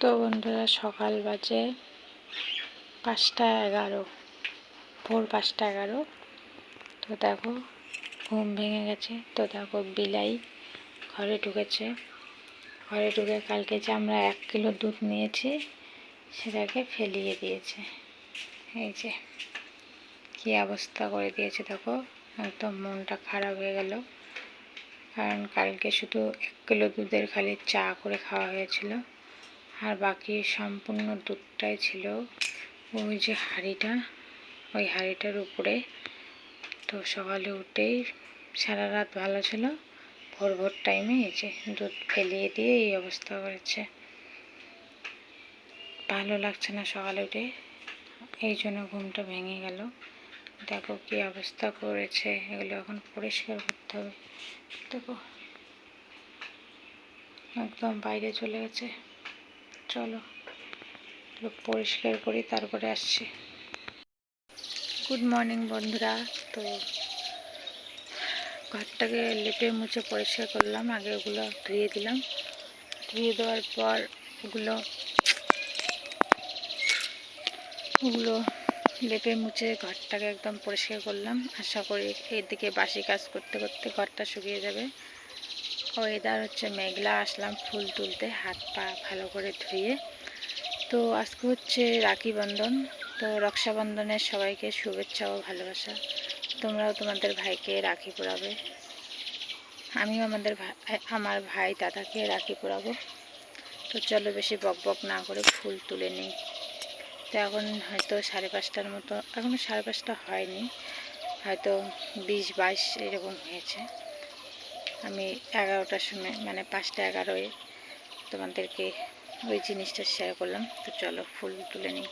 তো বন্ধুরা, সকাল বাজে পাঁচটা এগারো, ভোর পাঁচটা এগারো। তো দেখো, ঘুম ভেঙে গেছে। তো দেখো, বিলাই ঘরে ঢুকেছে। ঘরে ঢুকে কালকে যে আমরা এক কিলো দুধ নিয়েছি, সেটাকে ফেলিয়ে দিয়েছে। এই যে, কী অবস্থা করে দিয়েছে দেখো। একদম মনটা খারাপ হয়ে গেল। কারণ কালকে শুধু এক কিলো দুধের খালি চা করে খাওয়া হয়েছিল। আর বাকি সম্পূর্ণ দুধটাই ছিল। ওই যে হাঁড়িটা, ওই হাঁড়িটার উপরে। তো সকালে উঠেই সারা রাত ভালো ছিল। ভোর ভোর টাইমে এই যে দুধ ফেলিয়ে দিয়ে এই অবস্থা করেছে। ভালো লাগছে না সকালে উঠে। এই জন্য ঘুমটা ভেঙে গেল। দেখো কি অবস্থা করেছে। এগুলো এখন পরিষ্কার করতে হবে। দেখো, একদম বাইরে চলে গেছে। চলো। পরিষ্কার করি, তারপরে আসছি। গুড মর্নিং বন্ধুরা। তো ঘরটাকে লেপে মুছে পরিষ্কার করলাম, আগে ওগুলো ধুয়ে দিলাম। ধুয়ে দেওয়ার পর ওগুলো ওগুলো লেপে মুছে ঘরটাকে একদম পরিষ্কার করলাম। আশা করি এদিকে বাসি কাজ করতে করতে ঘরটা শুকিয়ে যাবে। ওয়েদার হচ্ছে মেঘলা, আসলাম ফুল তুলতে, হাত পা ভালো করে ধুয়ে। তো আজকে হচ্ছে রাখি বন্ধন, তো রক্ষাবন্ধনের সবাইকে শুভেচ্ছা ও ভালোবাসা। তোমরাও তোমাদের ভাইকে রাখি পরাবে। আমিও আমাদের আমার ভাই দাদাকে রাখি পরাবো। তো চলো বেশি বক বক না করে ফুল তুলে নিই। তো এখন হয়তো সাড়ে পাঁচটার মতো এখনও সাড়ে পাঁচটা হয়নি। হয়তো বিশ বাইশ এরকম হয়েছে। আমি এগারোটার সময় মানে পাঁচটা এগারোয় তোমাদেরকে ওই জিনিসটা শেয়ার করলাম। তো চলো ফুল তুলে নিই।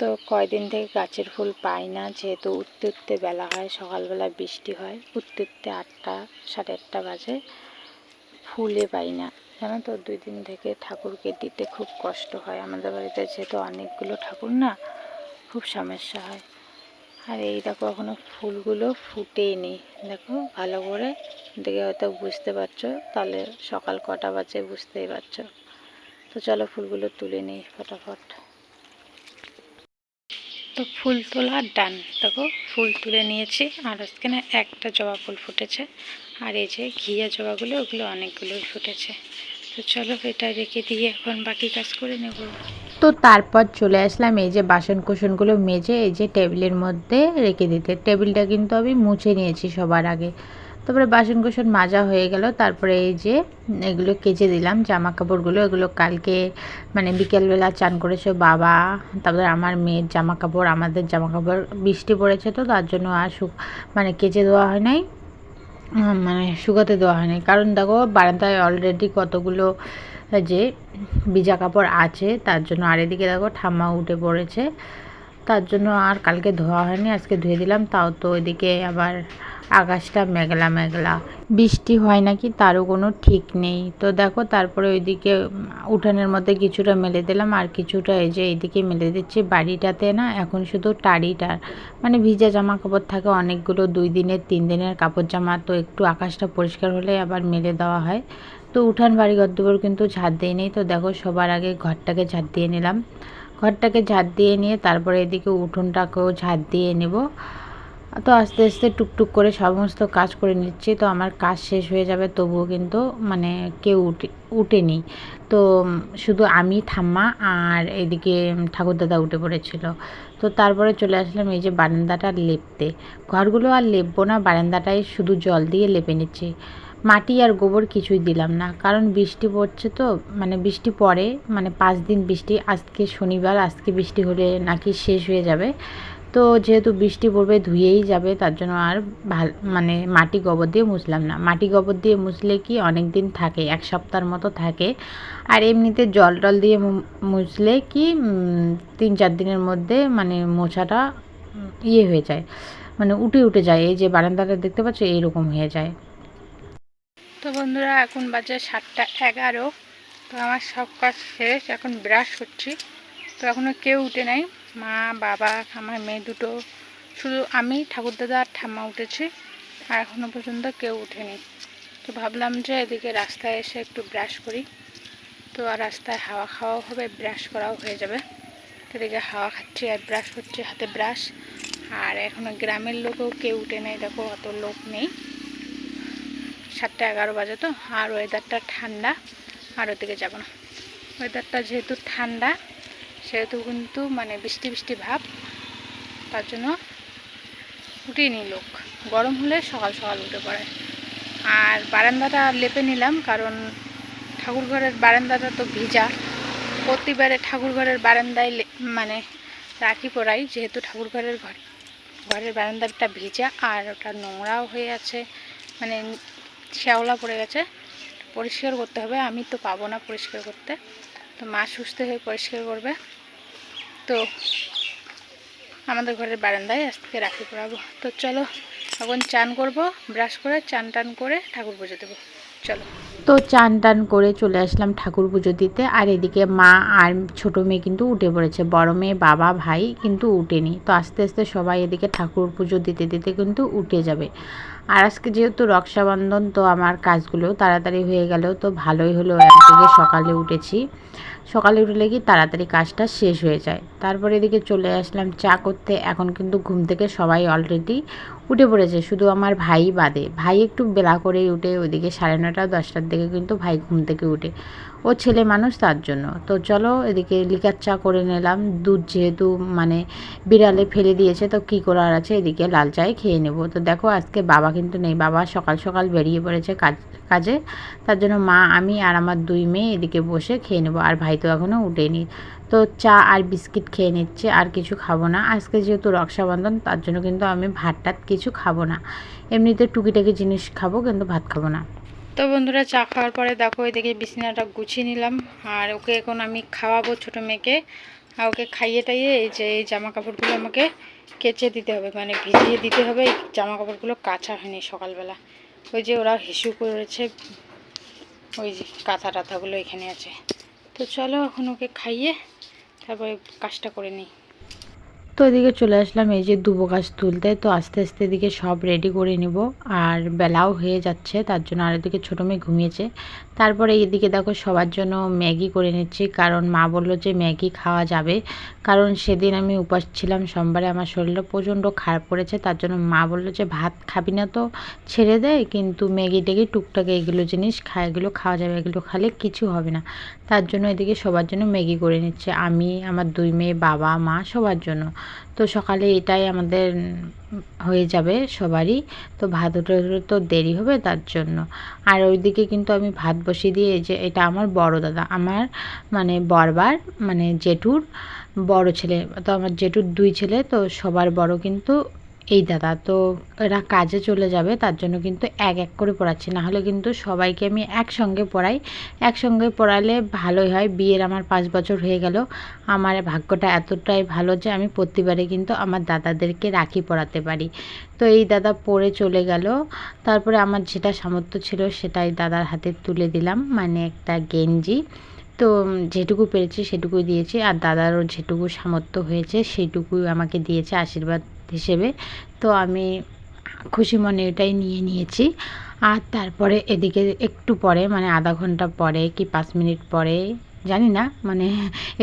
তো কয়দিন থেকে গাছের ফুল পাই না, যেহেতু উঠতে উঠতে বেলা হয়, সকালবেলা বৃষ্টি হয়, উঠতে উঠতে আটটা, সাড়ে আটটা বাজে। ফুলে পাই না, জানো তো, দুই দিন থেকে ঠাকুরকে দিতে খুব কষ্ট হয়। আমাদের বাড়িতে যেহেতু অনেকগুলো ঠাকুর না, খুব সমস্যা হয়। আর এই দেখো এখনও ফুলগুলো ফুটেই নি দেখো ভালো করে দেখে হয়তো বুঝতে পারছ। তাহলে সকাল কটা বাজে বুঝতেই পারছ। তো চলো ফুলগুলো তুলে নিই ফটাফট। তো ফুল তোলার ডান দেখো, ফুল তুলে নিয়েছি। আর আজকে না একটা জবা ফুল ফুটেছে। আর এই যে ঘিয়া জবাগুলো, ওগুলো অনেকগুলোই ফুটেছে। তো চলো এটা রেখে দিয়ে এখন বাকি কাজ করে নেব। তো তারপর চলে আসলাম এই যে বাসন কুসনগুলো মেজে এই যে টেবিলের মধ্যে রেখে দিতে। টেবিলটা কিন্তু আমি মুছে নিয়েছি সবার আগে। তারপরে বাসন কুসন মাজা হয়ে গেল। তারপরে এই যে এগুলো কেচে দিলাম জামা কাপড়গুলো এগুলো কালকে মানে বিকেলবেলা চান করেছে বাবা, তারপরে আমার মেয়ের জামা কাপড় আমাদের জামা কাপড় বৃষ্টি পড়েছে তো, তার জন্য আর মানে কেচে দেওয়া হয় নাই। মানে শুকাতে দেওয়া হয় নাই। কারণ দেখো বারান্দায় অলরেডি কতগুলো যে ভিজা কাপড় আছে, তার জন্য আর এদিকে দেখো ঠাম্মা উঠে পড়েছে। তার জন্য আর কালকে ধোয়া হয়নি, আজকে ধুয়ে দিলাম। তাও তো ওইদিকে আবার আকাশটা মেঘলা মেঘলা। বৃষ্টি হয় নাকি তারও কোনো ঠিক নেই। তো দেখো তারপরে ওইদিকে উঠানের মধ্যে কিছুটা মেলে দিলাম। আর কিছুটা এই যে এইদিকে মেলে দিচ্ছি বাড়িটাতে না, এখন শুধু টাড়িটার মানে ভিজা জামা কাপড় থাকে অনেকগুলো, দুই দিনের, তিন দিনের কাপড় জামা। তো একটু আকাশটা পরিষ্কার হলে আবার মেলে দেওয়া হয়। তো উঠান বাড়ি দুপুর কিন্তু ঝাড় দিয়ে নেই। তো দেখো সবার আগে ঘরটাকে ঝাড় দিয়ে নিলাম। ঘরটাকে ঝাড় দিয়ে নিয়ে তারপরে এদিকে উঠোনটাকেও ঝাড় দিয়ে নেব। তো আস্তে আস্তে টুকটুক করে সমস্ত কাজ করে নিচ্ছি। তো আমার কাজ শেষ হয়ে যাবে, তবুও কিন্তু মানে কেউ উঠে, উঠেনি। তো শুধু আমি, ঠাম্মা আর এদিকে ঠাকুরদাদা উঠে পড়েছিল। তো তারপরে চলে আসলাম এই যে বারান্দাটা লেপতে। ঘরগুলো আর লেপবো না বারান্দাটাই শুধু জল দিয়ে লেপে নিচ্ছি। মাটি আর গোবর কিছুই দিলাম না। কারণ বৃষ্টি পড়ছে তো মানে বৃষ্টি পড়ে মানে পাঁচ দিন বৃষ্টি, আজকে শনিবার, আজকে বৃষ্টি হলে নাকি শেষ হয়ে যাবে। তো যেহেতু বৃষ্টি পড়বে, ধুয়েই যাবে, তার জন্য আর ভালো মানে মাটি গোবর দিয়ে মুছলাম না। মাটি গোবর দিয়ে মুছলে কি অনেক দিন থাকে, এক সপ্তাহের মতো থাকে। আর এমনিতে জল টল দিয়ে মুছলে কি তিন চার দিনের মধ্যে মানে মোছাটা ইয়ে হয়ে যায় মানে উঠে উঠে যায়। এই যে বারান্দাটা দেখতে পাচ্ছ, এইরকম হয়ে যায়। তো বন্ধুরা, এখন বাজে সাতটা এগারো। তো আমার সব কাজ শেষ, এখন ব্রাশ করছি। তো এখনও কেউ উঠে নাই। মা, বাবা, আমার মেয়ে দুটো। শুধু আমি, ঠাকুরদাদা আর ঠাম্মা উঠেছি। আর এখনও পর্যন্ত কেউ উঠেনি। তো ভাবলাম যে এদিকে রাস্তায় এসে একটু ব্রাশ করি। তো আর রাস্তায় হাওয়া খাওয়াও হবে, ব্রাশ করাও হয়ে যাবে। এদিকে হাওয়া খাচ্ছি আর ব্রাশ করছি, হাতে ব্রাশ। আর এখনও গ্রামের লোকও কেউ উঠে নেই, দেখো অত লোক নেই। সাতটা এগারো বাজে তো, আর ওয়েদারটা ঠান্ডা, আর ওদিকে যাব না। ওয়েদারটা যেহেতু ঠান্ডা, সেহেতু কিন্তু মানে বৃষ্টি বৃষ্টি ভাব, তার জন্য উঠিনি লোক। গরম হলে সকাল সকাল উঠে পড়ে। আর বারান্দাটা লেপে নিলাম, কারণ ঠাকুর ঘরের বারান্দাটা তো ভিজা। প্রতিবারে ঠাকুর ঘরের বারান্দায় মানে রাখি পরাই যেহেতু ঠাকুর ঘরের ঘর ঘরের বারান্দাটা ভিজা, আর ওটা নোংরাও হয়ে আছে। মানে শ্যাওলা পড়ে গেছে, পরিষ্কার করতে হবে, আমি তো পাবো না পরিষ্কার করতে। তো মা সুস্থ হয়ে পরিষ্কার করবে। তো আমাদের ঘরের বারান্দায় আজকে রাখি পরাবো। তো চলো, এখন চান করব, ব্রাশ করে, চান টান করে ঠাকুর পুজো দেবো। চলো। তো চান টান করে চলে আসলাম ঠাকুর পুজো দিতে। আর এদিকে মা আর ছোটো মেয়ে কিন্তু উঠে পড়েছে। বড় মেয়ে, বাবা, ভাই কিন্তু উঠেনি। তো আস্তে আস্তে সবাই এদিকে ঠাকুর পুজো দিতে দিতে কিন্তু উঠে যাবে। আর আজকে যেহেতু রক্ষাবন্ধন, তো আমার কাজগুলো তাড়াতাড়ি হয়ে গেল, তো ভালোই হলো একদিকে সকালে উঠেছি। সকালে উঠলে কি তাড়াতাড়ি কাজটা শেষ হয়ে যায়। তারপরে এদিকে চলে আসলাম চা করতে, এখন কিন্তু ঘুম থেকে সবাই অলরেডি উঠে পড়েছে, শুধু আমার ভাই বাদে। ভাই একটু বেলা করেই উঠে, ওইদিকে সাড়ে নটা দশটার দিকে কিন্তু ভাই ঘুম থেকে উঠে। ও ছেলে মানুষ তার জন্য। তো চলো এদিকে লিকার চা করে নিলাম। দুধ যেহেতু মানে বিড়ালে ফেলে দিয়েছে, তো কী করার আছে? এদিকে লাল চাই খেয়ে নেব। তো দেখো আজকে বাবা কিন্তু নেই। বাবা সকাল সকাল বেরিয়ে পড়েছে কাজ, কাজে। তার জন্য মা, আমি আর আমার দুই মেয়ে এদিকে বসে খেয়ে নেব। আর ভাই তো এখনও উঠেনি। তো চা আর বিস্কিট খেয়ে নিচ্ছে, আর কিছু খাব না। আজকে যেহেতু রক্ষাবন্ধন, তার জন্য কিন্তু আমি ভাত টাত কিছু খাব না। এমনিতে টুকিটাকি জিনিস খাব, কিন্তু ভাত খাব না। তো বন্ধুরা চা খাওয়ার পরে দেখো এদিকে বিছানাটা গুছিয়ে নিলাম। আর ওকে এখন আমি খাওয়াবো ছোটো মেয়েকে। আর ওকে খাইয়ে টাইয়ে এই যে এই জামা কাপড়গুলো আমাকে কেচে দিতে হবে মানে ভিজিয়ে দিতে হবে। এই জামা কাপড়গুলো কাঁচা হয়নি সকালবেলা। ওই যে ওরা হিসু করেছে, ওই যে কাঁথা টাথাগুলো এখানে আছে। তো চলো এখন ওকে খাইয়ে তারপরে কাজটা করে নিই। তো এদিকে চলে আসলাম, এই যে দুবো গাছ তুলতে। তো আস্তে আস্তে এদিকে সব রেডি করে নিব। আর বেলাও হয়ে যাচ্ছে, তার জন্য আর এদিকে ছোটো মেয়ে ঘুমিয়েছে। তারপরে এদিকে দেখো সবার জন্য ম্যাগি করে নিচ্ছি, কারণ মা বলল যে ম্যাগি খাওয়া যাবে। কারণ সেদিন আমি উপাস ছিলাম সোমবারে, আমার শরীরটা প্রচণ্ড খারাপ করেছে, তার জন্য মা বলল যে ভাত খাবি না তো, ছেড়ে দেয় কিন্তু ম্যাগি টেগি, টুকটাক এগুলো জিনিস খায় এগুলো খাওয়া যাবে, এগুলো খালে কিছু হবে না। তার জন্য এদিকে সবার জন্য ম্যাগি করে নিচ্ছে, আমি, আমার দুই মেয়ে, বাবা, মা সবার জন্য। তো সকালে এটাই আমাদের হয়ে যাবে সবারই। তো ভাত উঠে তো দেরি হবে তার জন্য। আর ওইদিকে কিন্তু আমি ভাত বসিয়ে দিয়ে যে, এটা আমার বড় দাদা, আমার মানে বরবার মানে জেঠুর বড় ছেলে। তো আমার জেঠুর দুই ছেলে, তো সবার বড় কিন্তু এই দাদা, তো এরা কাজে চলে যাবে, তার জন্য কিন্তু এক এক করে পড়াচ্ছি। না হলে কিন্তু সবাইকে আমি একসঙ্গে পড়াই। একসঙ্গে পড়ালে ভালোই হয়। বিয়ের আমার পাঁচ বছর হয়ে গেল। আমার ভাগ্যটা এতটাই ভালো যে আমি প্রতিবারে কিন্তু আমার দাদাদেরকে রাখি পড়াতে পারি। তো এই দাদা পড়ে চলে গেল। তারপরে আমার যেটা সামর্থ্য ছিল সেটাই দাদার হাতে তুলে দিলাম মানে একটা গেঞ্জি। তো যেটুকু পেরেছি সেটুকুই দিয়েছি। আর দাদারও যেটুকু সামর্থ্য হয়েছে, সেটুকুই আমাকে দিয়েছে, আশীর্বাদ হিসেবে। তো আমি খুশি মনে এটাই নিয়ে নিয়েছি। আর তারপরে এদিকে একটু পরে মানে আধা ঘণ্টা পরে কি পাঁচ মিনিট পরে, জানি না মানে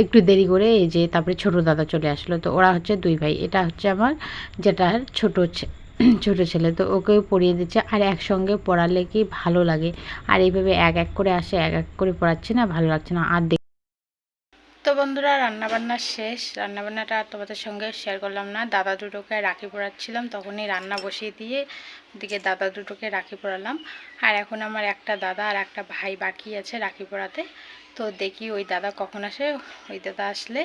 একটু দেরি করে এই যে তারপরে ছোটো দাদা চলে আসলো। তো ওরা হচ্ছে দুই ভাই, এটা হচ্ছে আমার যেটার ছোটো ছোটো ছেলে। তো ওকেও পড়িয়ে দিচ্ছে আর একসঙ্গে পড়ালে কি ভালো লাগে। আর এইভাবে এক এক করে আসে, এক এক করে পড়াচ্ছে না, ভালো লাগছে না। আর তো বন্ধুরা, রান্নাবান্না শেষ। রান্নাবান্নাটা তোমাদের সঙ্গে শেয়ার করলাম না। দাদা দুটোকে রাখি পরাচ্ছিলাম, তখনই রান্না বসিয়ে দিয়ে ওদিকে দাদা দুটোকে রাখি পরালাম। আর এখন আমার একটা দাদা আর একটা ভাই বাকি আছে রাখি পরাতে। তো দেখি ওই দাদা কখন আসে। ওই দাদা আসলে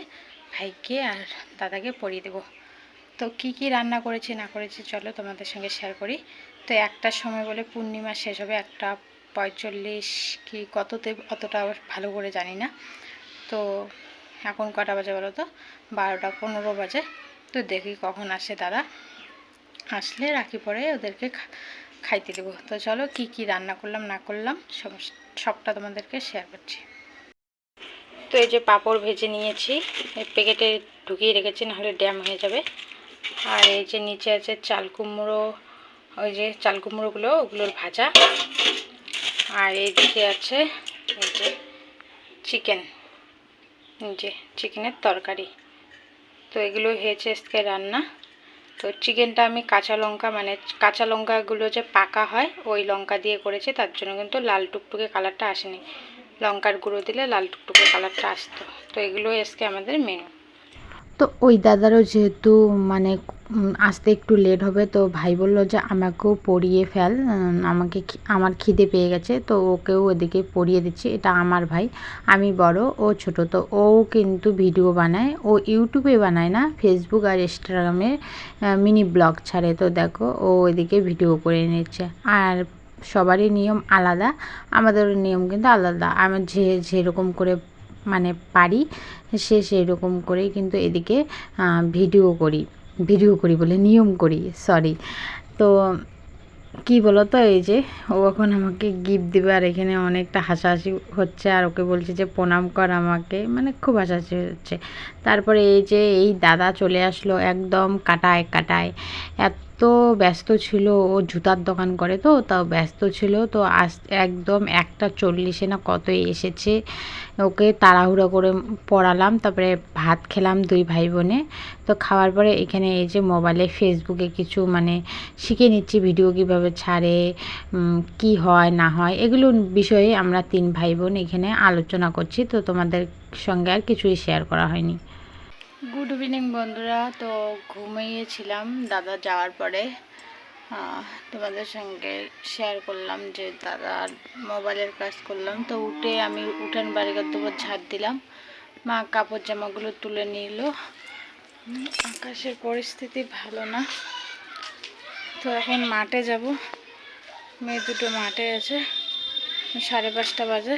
ভাইকে আর দাদাকে পরিয়ে দেবো। তো কি কি রান্না করেছি, না করেছি, চলো তোমাদের সঙ্গে শেয়ার করি। তো একটার সময় বলে পূর্ণিমা শেষ হবে, একটা পঁয়তাল্লিশ কি কততে, অতটা ভালো করে জানি না। তো এখন কটা বাজে বলো তো? বারোটা পনেরো বাজে। তো দেখি কখন আসে দাদা। আসলে রাখি পরে ওদেরকে খাইতে দেবো। তো চলো কি কি রান্না করলাম, না করলাম, সব, সবটা তোমাদেরকে শেয়ার করছি। তো এই যে পাঁপড় ভেজে নিয়েছি, এই প্যাকেটে ঢুকিয়ে রেখেছি, নাহলে ড্যাম হয়ে যাবে। আর এই যে নিচে আছে চাল কুমড়ো, ওই যে চাল কুমড়োগুলো, ওগুলোর ভাজা। আর এইদিকে আছে এই যে চিকেন। যে চিকেনের তরকারি। তো এগুলো হয়েছে আজকে রান্না। তো চিকেনটা আমি কাঁচা লঙ্কা মানে কাঁচা লঙ্কাগুলো যে পাকা হয়, ওই লঙ্কা দিয়ে করেছি। তার জন্য কিন্তু লাল টুকটুকে কালারটা আসেনি। লঙ্কার গুঁড়ো দিলে লাল টুকটুকে কালারটা আসতো। তো এগুলোই আজকে আমাদের মেনু তো ওই দাদারও যেহেতু মানে আসতে একটু লেট হবে। তো ভাই বলল যে, আমাকেও পড়িয়ে ফেল। আমাকে আমার খিদে পেয়ে গেছে। তো ওকেও ওদিকে পড়িয়ে দিচ্ছি। এটা আমার ভাই। আমি বড়, ও ছোট। তো ও কিন্তু ভিডিও বানায়। ও ইউটিউবে বানায় না ফেসবুক আর ইনস্টাগ্রামে মিনি ব্লগ ছাড়ে। তো দেখো, ও ওইদিকে ভিডিও করে নিচ্ছে। আর সবারই নিয়ম আলাদা। আমাদের নিয়ম কিন্তু আলাদা। আমার যে যেরকম করে মানে পারি, সে সেই রকম করেই কিন্তু এদিকে ভিডিও করি। ভিডিও করি বলে, নিয়ম করি সরি তো কি বলো তো এই যে ও এখন আমাকে গিফট দেবে আর এখানে অনেকটা হাসাহাসি হচ্ছে আর ওকে বলছে যে, প্রণাম কর আমাকে মানে খুব হাসাহাসি হচ্ছে। তারপরে এই যে, এই দাদা চলে আসলো একদম কাটায় কাটায়। এত ব্যস্ত ছিল, ও জুতার দোকান করে তো, তাও ব্যস্ত ছিল, তো আস একদম একটা চল্লিশে না কত এসেছে, ওকে তাড়াহুড়ো করে পড়ালাম, তারপরে ভাত খেলাম দুই ভাই বোনে তো খাওয়ার পরে এখানে এই যে মোবাইলে ফেসবুকে কিছু মানে শিখে নিচ্ছি ভিডিও কীভাবে ছাড়ে কি হয়, না হয়, এগুলো বিষয়ে আমরা তিন ভাই বোন এখানে আলোচনা করছি, তো তোমাদের সঙ্গে আর কিছুই শেয়ার করা হয়নি। গুড ইভিনিং বন্ধুরা। তো ঘুমিয়েছিলাম, দাদা যাওয়ার পরে। তোমাদের সঙ্গে শেয়ার করলাম যে দাদার মোবাইলের কাজ করলাম। তো উঠে আমি উঠান বাড়িঘর দুপুর ঝাড় দিলাম। মা কাপড় জামাগুলো তুলে নিল। আকাশের পরিস্থিতি ভালো না। তো এখন মাঠে যাব। মেয়ে দুটো মাঠে আছে, সাড়ে পাঁচটা বাজে।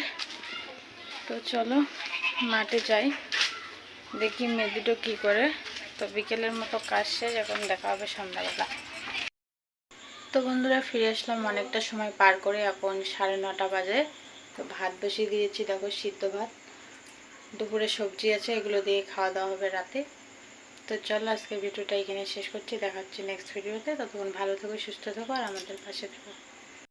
তো চলো, মাঠে যাই। দেখি মেয়ে দুটো কী করে। তো বিকেলের মতো কাজ শেষ, এখন দেখা হবে সন্ধ্যাবেলা। তো বন্ধুরা, ফিরে আসলাম অনেকটা সময় পার করে, এখন সাড়ে নটা বাজে। তো ভাত বসিয়ে দিয়েছি, দেখো সিদ্ধ ভাত। দুপুরে সবজি আছে, এগুলো দিয়ে খাওয়া দাওয়া হবে রাতে। তো চলো আজকে ভিডিওটা এখানে শেষ করছি। দেখাচ্ছি নেক্সট ভিডিওতে ততক্ষণ ভালো থেকো, সুস্থ থেকো, আর আমাদের পাশে থেকো।